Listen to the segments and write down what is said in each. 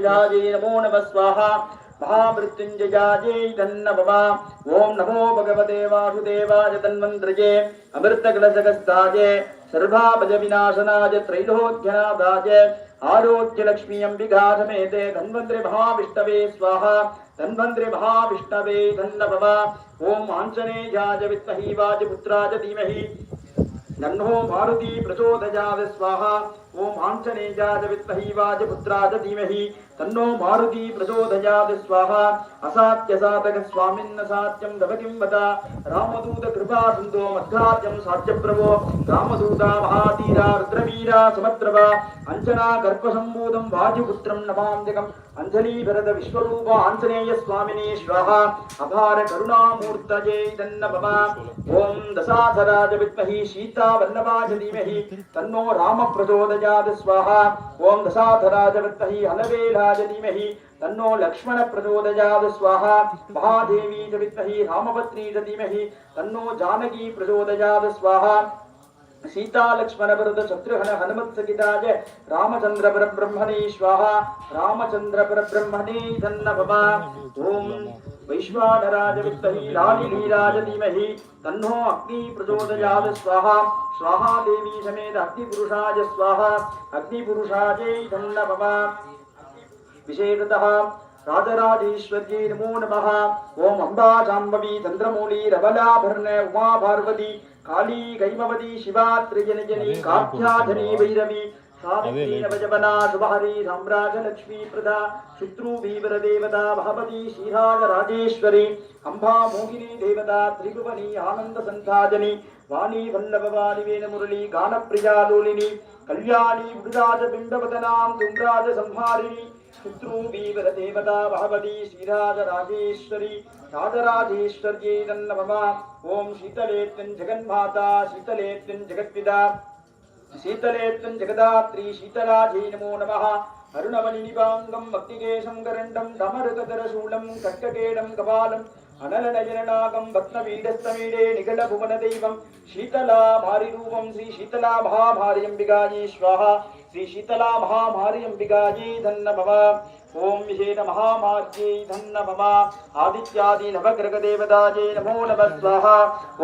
जाजे नमो नमः स्वाहा महामृत्युञ्जयाजे धन्नममा ॐ नमो भगवते वासुदेवाय तन्मन्त्रजे अमृतकलशकस्ताजे। सर्वाभजविनाशनाय त्रैलोक्यनाथाय। आरोग्यलक्ष्मी अम्बिका समेते धन्वन्त्रि महाविष्णवे स्वाहा। धन्वन्त्रि महाविष्णवे धन्नममा ॐ आञ्जनेयाय विद्महि वाजपुत्राय धीमहि। नन्नो मारुति प्रचोदयाद स्वाहा। ओम आञ्जनेयाय विद्महि वाजपुत्राय धीमहि तन्नो मारुति प्रचोदयाद स्वाहा। असाध्य साधक स्वामिन्न साध्यं तव किं रामदूत कृपा सिन्धो मध्याद्यं साध्यप्रभो रामदूता महाधीरा रुद्रवीरा समद्रव अञ्जना गर्भसम्भूतं वायुपुत्रं नमाम्यकम् अञ्जलीभरत विश्वरूप आञ्जनेय स्वामिने स्वाहा। अपार करुणामूर्तये तन्नमः ॐ दशाधराज विद्महि सीतावल्लभाज धीमहि तन्नो राम प्रचोदयात् स्वाहा। ॐ दशाधराज विद्महि हलवेलाज धीमहि तन्नो लक्ष्मण प्रचोदयाद स्वाहा। महादेवी च विद्महि रामपत्नी च धीमहि तन्नो जानकी प्रचोदयाद स्वाहा। सीता लक्ष्मण भरत शत्रुघ्न हनुमत सकिताज रामचंद्र परब्रह्मणे स्वाहा रामचंद्र परब्रह्मणे धन्नभमा ओम वैश्वानराज विद्महि लालिलीराज धीमहि तन्नो अग्नि प्रचोदयात् स्वाहा। स्वाहा देवी समेत अग्निपुरुषाय स्वाहा। अग्निपुरुषायै धन्नभमा विशेषतः राजराजेश्वर्यै नमो नमः। ॐ अम्बा जाम्बवी चन्द्रमौली रबलाभर्ण उमा पार्वती काली कैमवती शिवा त्रिजनजनी कात्याधनी भैरवी सावित्री नवजवना शुभहरी साम्राजलक्ष्मी प्रदा शत्रुवीवर देवता भगवती श्रीराज राजेश्वरी अम्बा मोहिनी देवता त्रिभुवनी आनन्द सन्धाजनी वाणी वल्लभवाणि वेन मुरली गानप्रिया लोलिनी कल्याणी मृदाज बिम्बवदनां तुङ्गाज संहारिणी शत्रुवीवर ஓம் சீதலேத்தன் ஜெகன்மாதா சீதலேத்தன் ஜெகத்பிதா. சீதலேத்தன் ஜெகதாத்ரி சீதராஜை நமோ நம அருணவனிபாங்கம் பக்திகேசம் கரண்டம் தமருகதரசூலம் கட்டகேடம் கபாலம் அனலநயனாகம் பத்மபீடஸ்தமீடே நிகழ புவன தெய்வம். சீதலா மாரி ரூபம் ஸ்ரீ சீதலா மகாமாரியம்பிகாயே ஸ்வாஹா. ஸ்ரீ சீதலா மகாமாரியம்பிகாயே தன்னமவா धन्नमः ॐ विशेष महामार्यै धन्नमः आदित्यादि नवग्रहदेवतायै नमो नमः स्वाहा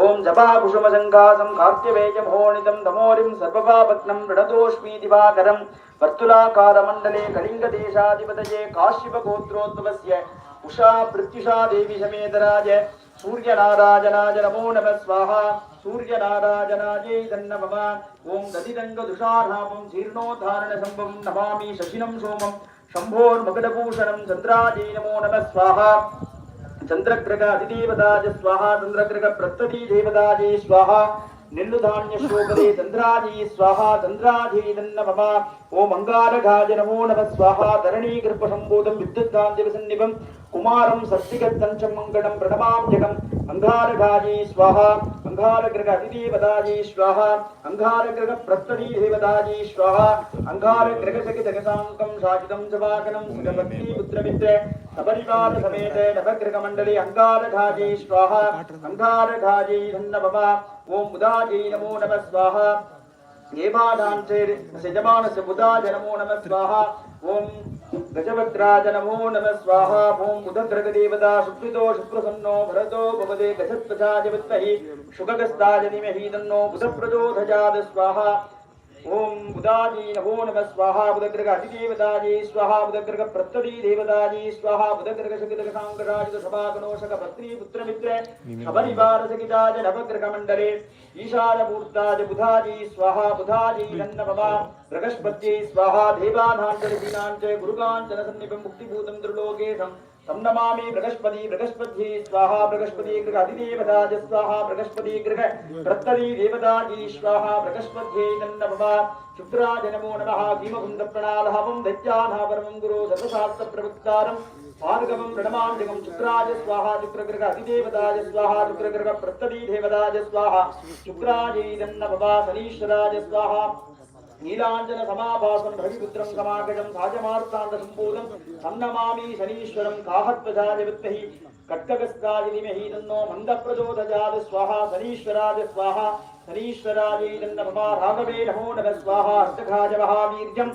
ॐ जपाकुसुमसङ्घासं कार्त्यवेयमहोणितं तमोरिं सर्वपापग्नं प्रणतोऽस्मि दिवाकरं वर्तुलाकारमण्डले कलिङ्गदेशाधिपतये काश्यपगोत्रोद्भवस्य उषा प्रत्युषा देवी समेतराज सूर्यनारायणाय नमो नमः स्वाहा सूर्यनारायणायै धन्नमः ॐ दधिरङ्गदुषाधापं जीर्णोद्धारणसम्भवं नमामि शशिनं सोमं शम्भोर्मकुलभूषणं चन्द्रायै नमो नमः स्वाहा चन्द्रग्रगादिदेवताय स्वाहा चन्द्रग्रगप्रत्यधिदेवतायै स्वाहा निन्दुधान्यशोकरे चन्द्रायै स्वाहा चन्द्रायै नमः ओम् अङ्गारघाय नमो नमः स्वाहा धरणीगर्भसम्बोधं विद्युत्कान्तिवसन्निभं कुमारं सत्तिगत्तञ्चं मङ्गलं प्रणमां जगम् अंगार अंगारघाजी स्वाहा अंगार ग्रह अतिथि अतिदेवताजी स्वाहा अंगार अंगारग्रह प्रस्तरी देवताजी स्वाहा अंगार ग्रह से अंगारग्रह सखि साजितम जवाकनम सुगमति पुत्र मित्र सपरिवार समेत नवग्रह मंडली अंगार अंगारघाजी स्वाहा अंगार गाजी धन्न बाबा ओम उदाजी नमो नमः स्वाहा। ये देवानां से यजमानस्य बुधा जनमो नमः स्वाहा। ओम गजभद्राज नमो नमः स्वाहा, भूम उदग्रगदेवता सुप्रितो सुप्रसन्नो भरतो भवदे गजत्वजाय विद्महि शुकगस्ताय धीमहि तन्नो बुधप्रचोदयात् स्वाहा। ओम बुदाजी नमो नमः। स्वाहा बुदग्रग अधिदेवताजी स्वाहा बुदग्रग प्रत्यदी देवताजी स्वाहा बुदग्रग सकितक सांगराज सभागणोषक पत्री पुत्र मित्र शबरिवार सकिताज नवग्रग मंडले ईशान मूर्ताज बुधाजी। स्वाहा बुधाजी बाबा रगस्पत्ये स्वाहा देवानान्तरदीनाञ्च गुरुकाञ्चन सन्निपं मुक्तिभूतं त्रिलोकेशम् సంనమామి బృహస్పతి బృహస్పతి స్వాహ బృహస్పతి గృహ అధిదేవతాజ స్వాహ బృహస్పతి గృహ ప్రత్తరీ దేవతాజీ స్వాహ బృహస్పత్యై నన్నమమ శుక్రాజ నమో నమ భీమకుంద ప్రణాళహవం దైత్యానావరమం గురు సర్వశాస్త్ర ప్రవృత్తారం భార్గవం ప్రణమాంజకం శుక్రాజ స్వాహ శుక్రగృహ అధిదేవతాజ స్వాహ శుక్రగృహ ప్రత్తరీ దేవతాజ స్వాహ శుక్రాజై నన్నమమ శనీశ్వరాజ స్వాహ நீலாஞ்சன சமாபாசம் ரவிபுத்திரம் சமாகஜம் சாஜமார்த்தாந்த சம்பூதம் சன்னமாமி சனீஸ்வரம் காஹத்வஜாஜ வித்மஹி கட்ககஸ்தாஜ திமஹி தன்னோ மந்த பிரஜோதஜாது ஸ்வாஹா சனீஸ்வராஜ ஸ்வாஹா சனீஸ்வராஜை தன்ன பவா ராகவே நமோ நம ஸ்வாஹா அர்த்தகாஜ மகாவீர்யம்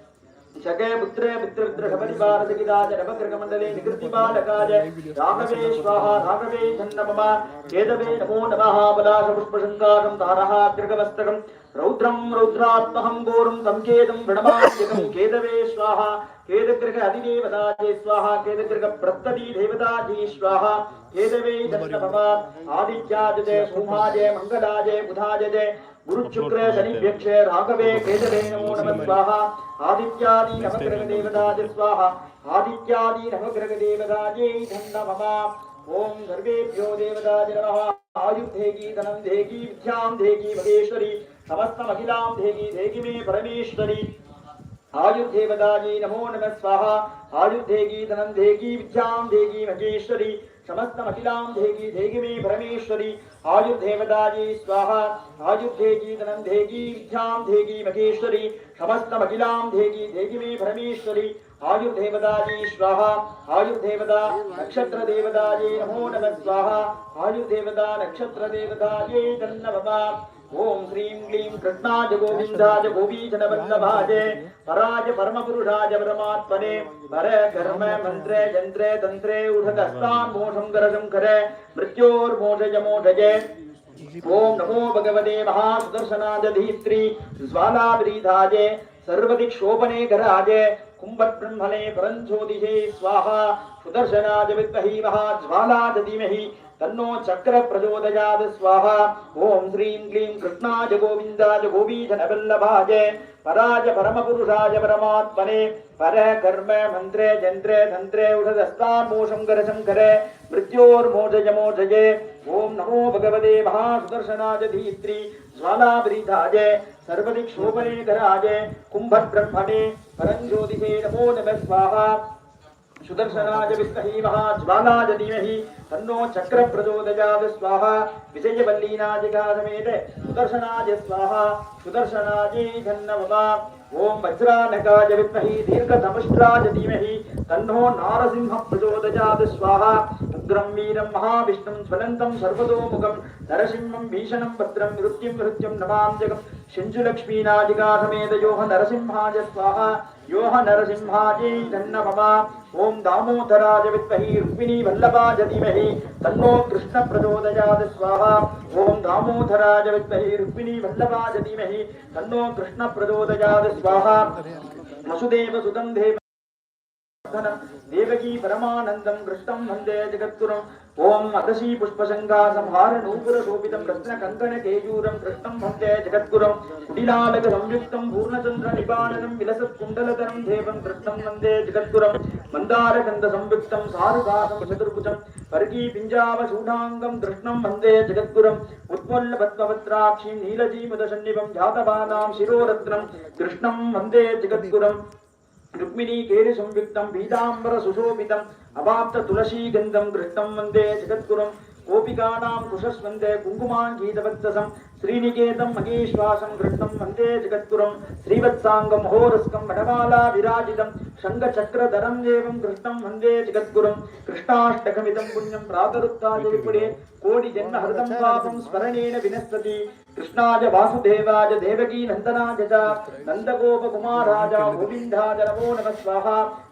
शके पुत्रे पुत्रपुत्र सपरिवार सकिताय नवग्रहमण्डले निकृति बालकाय राघवे स्वाहा राघवे छन्नमम केदवे नमो नमः पलाश पुष्पशङ्कारं तारः कृगमस्तकं रौद्रं रौद्रात्महं घोरं संकेतं प्रणमाम्यकं केदवे स्वाहा केदग्रह अधिदेवताजे स्वाहा केदग्रह प्रत्तदी देवताजी स्वाहा केदवे छन्नमम आदित्याजय सोमाजय मङ्गलाजय గురుచుక్రే శనిభ్యక్షే రాఘవే కేశవే నమో నమ స్వాహ ఆదిత్యాది నమగ్రగ దేవదాజ స్వాహ ఆదిత్యాది నమగ్రగ దేవదాజే ధన్నమమ ఓం సర్వేభ్యో దేవదాజ నమ ఆయుర్ధేగి ధనం ధేగి విద్యాం ధేగి భవేశ్వరి సమస్త మహిళాం ధేగి ధేగి మే పరమేశ్వరి परमेश्वरी आयुर्देवताजी नमो नमः स्वाहा। आयुर्धेगी धनं देगी विद्यां देगी महेश्वरी। समस्त महिलां देगी देगी मे परमेश्वरी। आयुर्देवताजी स्वाहा। आयुर्धेगी धनं देगी विद्यां देगी महेश्वरी। समस्त महिलां देगी देगी मे परमेश्वरी। आयुर्देवताजी स्वाहा आयुर्देवता नक्षत्र देवताजी नमो नमः स्वाहा आयुर्देवता नक्षत्र देवताजी धन्नमः ओम श्रीं क्लीं कृष्णाय गोविन्दाय गोपीजनवल्लभाय पराय परमपुरुषाय परमात्मने पर कर्म मन्त्रे यन्त्रे तन्त्रे उषदस्तान् मोषं करशङ्करे मृत्योर्मोषयमोषये ओम नमो भगवते महासुदर्शनाय धीत्री ज्वालावरीधाय सर्वदिक्षोपने कराय कुंभब्रह्मणे परञ्ज्योतिषे स्वाहा सुदर्शनाय विद्महि महाज्वालाय धीमहि तन्नो चक्र प्रचोदयात् स्वाहा। ओम श्रीं क्लीं कृष्णाय गोविन्दाय गोपीजनवल्लभाय पराय परमपुरुषाय परमात्मने। पर कर्म, मन्त्रे, यन्त्रे, तन्त्रे उषदस्तान्मोषं करशङ्करे मृत्योर्मोषयमोषये ओम नमो भगवते महासुदर्शनाय धीत्री ज्वालावरीधाय सर्वदिक्षोपने कराय कुम्भब्रह्मणे परञ्ज्योतिषे नमो नमः स्वाहा। सुदर्शनाय विद्महि महाज्वालाय धीमहि, तन्नो चक्र प्रचोदयात् स्वाहा विजयवल्लीनाजिकासमेत सुदर्शनाय स्वाहा सुदर्शनाय धन्नमः ओम वज्रानकाय विद्महि दीर्घधमुष्ट्राय धीमहि, तन्नो नारसिंह प्रचोदयाद स्वाहा उग्रं वीरं महाविष्णुं ज्वलन्तं सर्वतोमुखं नरसिंहं भीषणं भद्रं मृत्युं मृत्युं नमाम्यकं शिञ्जुलक्ष्मीनाजिकासमेत योः नरसिंहाय स्वाहा। योः नरसिंहायै धन्नमः ओम दामोदराज विद्महि रुक्मिणी वल्लभाय धीमहि तन्नो कृष्ण प्रचोदयात् स्वाहा। ओम दामोदराज विद्महि रुक्मिणी वल्लभाय धीमहि तन्नो कृष्ण प्रचोदयात् स्वाहा। वसुदेव सुतं देव தேவகி பரமானந்தம் கிருஷ்ணம் வந்தே ஜெகத்துரம் ஓம் அதசி புஷ்பசங்காசம்ஹார நூபுர சோபிதம் ரத்ன கங்கண கேயூரம் கிருஷ்ணம் வந்தே ஜெகத்குரம். குடிலாலக சம்யுக்தம் பூர்ணச்சந்திர நிபானகம் விலசத் குண்டலதரம் தேவம் கிருஷ்ணம் வந்தே ஜெகத்குரம். மந்தார கந்த சம்யுக்தம் சாருகாசம் சதுர்புஜம். பர்கி பிஞ்சாவ சூடாங்கம் கிருஷ்ணம் வந்தே ஜெகத்குரம். உத்வல்ல பத்மபத்ராட்சிம் நீலஜீமத சன்னிபம் ஜாதபானாம் சிரோரத்னம் கிருஷ்ணம் வந்தே ஜெகத்குரம். ருக்மிணி கேலி சம்யுக்தம் பீதாம்பர சுசோபிதம் அபாப்த துளசி கந்தம் கிருஷ்ணம் வந்தே ஜெகத்குரம் கோபிகானாம் குஷஸ்வந்தே குங்குமாங்கீதவத்தசம் శ్రీనికేతం మహేశ్వాసం ఘృతం వందే జగద్గురం శ్రీవత్సాంగం హోరస్కం వనమాలా విరాజితం శంఖచక్రధరం దేవం కృష్ణం వందే జగద్గురం కృష్ణాష్టకమిదం పుణ్యం ప్రాతరుత్తాజలిపుడే కోటి జన్మ హృదం పాపం స్మరణేన వినస్తతి కృష్ణాజ వాసుదేవాజ దేవకీ నందనాజ నందగోప కుమారాజ గోవిందాజ నమో నమ స్వాహ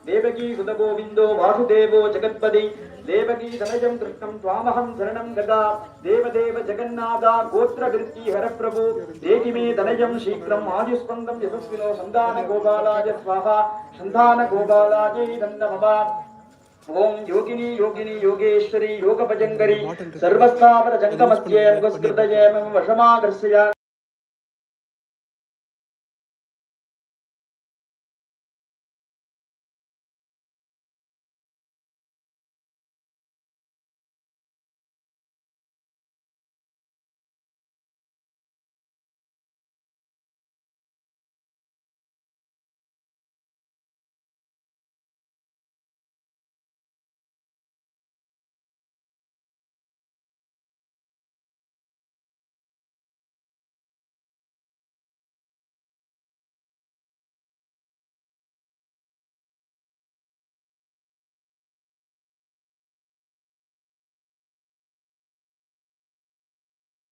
దేవకీ సుత గోవిందో వాసుదేవో జగత్పది దేవకీ తనజం కృష్ణం త్వామహం శరణం గదా त्वामहं जगन्नाथा गोत्र वृत्ति जगन्नाथ प्रभु देवी मे तनयं शीघ्रम् आयुष्पन्दं यशस्विनो सन्तानगोपालाय स्वाहा। सन्तानगोपालायै नन्दमः ओम योगिनी योगिनी योगेश्वरी भजंगरी सर्वस्थावर जङ्गमस्ये अंगस्कृतये मम वशमाकर्षय